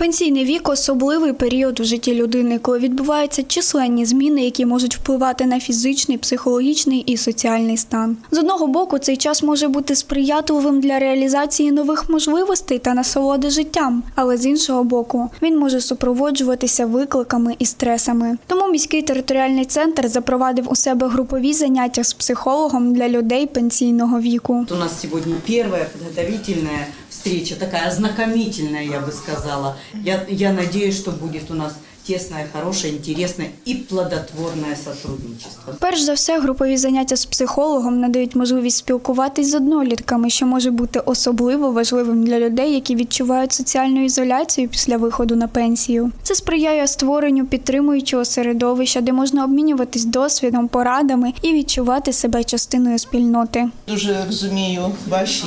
Пенсійний вік особливий період у житті людини, коли відбуваються численні зміни, які можуть впливати на фізичний, психологічний і соціальний стан. З одного боку, цей час може бути сприятливим для реалізації нових можливостей та насолоди життям, але з іншого боку, він може супроводжуватися викликами і стресами. Тому міський територіальний центр запровадив у себе групові заняття з психологом для людей пенсійного віку. У нас сегодня первая подготовительная встреча, такая ознакомительная, я бы сказала. Я, я надеюсь, что будет у нас тесное, хорошее, интересное и плодотворное сотрудничество. Перш за все, групові заняття з психологом надають можливість спілкуватись з однолітками, що може бути особливо важливим для людей, які відчувають соціальну ізоляцію після виходу на пенсію. Це сприяє створенню підтримуючого середовища, де можна обмінюватись досвідом, порадами і відчувати себе частиною спільноти. Дуже розумію ваші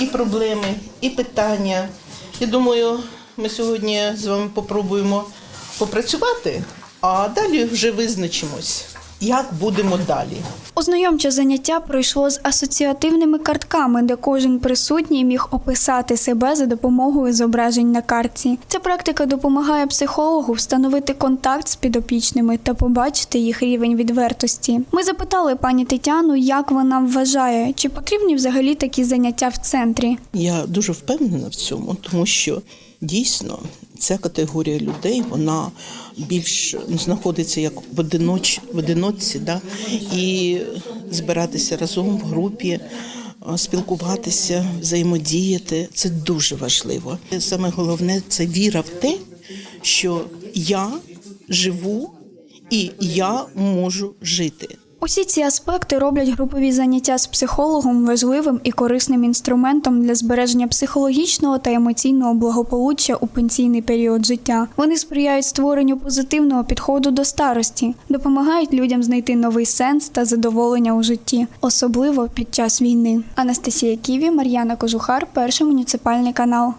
і проблеми, і питання. Я думаю, ми сьогодні з вами попробуємо попрацювати, а далі вже визначимось, як будемо далі. Ознайомче заняття пройшло з асоціативними картками, де кожен присутній міг описати себе за допомогою зображень на картці. Ця практика допомагає психологу встановити контакт з підопічними та побачити їх рівень відвертості. Ми запитали пані Тетяну, як вона вважає, чи потрібні взагалі такі заняття в центрі. Я дуже впевнена в цьому, тому що дійсно ця категорія людей вона більш знаходиться як в одиноч, в одиночці, да? і збиратися разом в групі. Спілкуватися, взаємодіяти це дуже важливо. Саме головне це віра в те, що я живу і я можу жити. Усі ці аспекти роблять групові заняття з психологом важливим і корисним інструментом для збереження психологічного та емоційного благополуччя у пенсійний період життя. Вони сприяють створенню позитивного підходу до старості, допомагають людям знайти новий сенс та задоволення у житті, особливо під час війни. Анастасія Ківі, Мар'яна Кожухар, перший муніципальний канал.